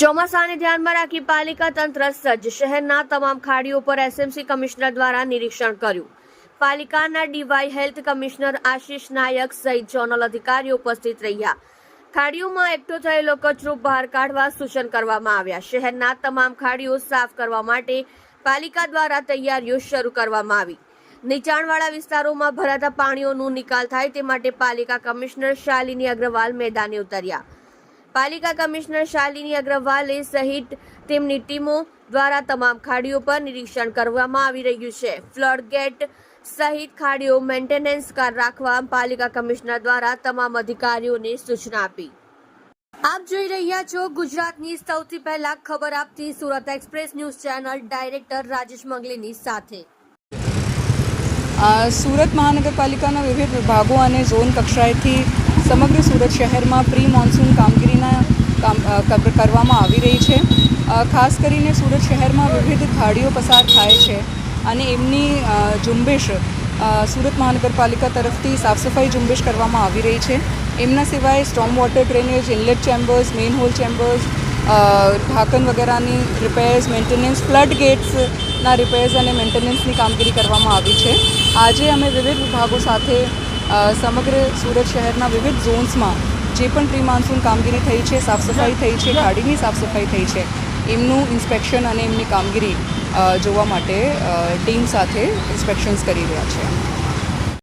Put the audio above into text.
ચોમાસાને ધ્યાનમાં રાખી પાલિકા તંત્ર સજ્જ શહેરના તમામ ખાડીઓ પર એસએમસી કમિશનર દ્વારા નિરીક્ષણ કર્યું. પાલિકાના DY health commissioner Ashish Nayak સહિત ઝોનલ અધિકારીઓ ઉપસ્થિત રહ્યા. ખાડીઓમાં એકઠો થયેલો કચરો બહાર કાઢવા સૂચન કરવામાં આવ્યા. શહેરના તમામ ખાડીઓ સાફ કરવા માટે પાલિકા દ્વારા તૈયારીઓ શરૂ કરવામાં આવી. નીચાણવાળા વિસ્તારોમાં ભરાતા પાણીઓનું નિકાલ થાય તે માટે પાલિકા કમિશનર શાલિની અગ્રવાલ મેદાને ઉતર્યા. પાલિકા કમિશનર શાલિની અગ્રવાલે સહિત તેમની ટીમો દ્વારા તમામ ખાડીઓ પર નિરીક્ષણ કરવામાં આવી રહ્યું છે. ફ્લડ ગેટ સહિત ખાડીઓ મેન્ટેનન્સ કાર રાખવા પાલિકા કમિશનર દ્વારા તમામ અધિકારીઓને સૂચના આપી. આપ જોઈ રહ્યા છો ગુજરાતની સૌથી પહેલા ખબર આપતી Surat express news channel director Rajesh મંગલીની સાથે. સુરત મહાનગરપાલિકાના વિવિધ વિભાગો અને ઝોન કક્ષાએથી સમગ્ર સુરત શહેરમાં પ્રી મોન્સૂન કામગીરીના કામ કરવામાં આવી રહી છે. ખાસ કરીને સુરત શહેરમાં વિવિધ ખાડીઓ પસાર થાય છે અને એમની ઝુંબેશ સુરત મહાનગરપાલિકા તરફથી સાફસફાઈ ઝુંબેશ કરવામાં આવી રહી છે. એમના સિવાય storm water drainage, inlet chambers manhole chambers ઢાંકન વગેરેની રિપેર્સ, મેન્ટેનન્સ, ફ્લડ ગેટ્સના રિપેર્સ અને મેન્ટેનન્સની કામગીરી કરવામાં આવી છે. આજે અમે વિવિધ વિભાગો સાથે સમગ્ર સુરત શહેરના વિવિધ ઝોન્સમાં જે પણ પ્રી માન્સૂન કામગીરી થઈ છે સાફ સફાઈ થઈ છે, ગાડીની સાફ સફાઈ થઈ છે, એમનું ઇન્સ્પેક્શન અને એમની કામગીરી જોવા માટે ટીમ સાથે ઇન્સ્પેક્શન્સ કરી રહ્યા છે.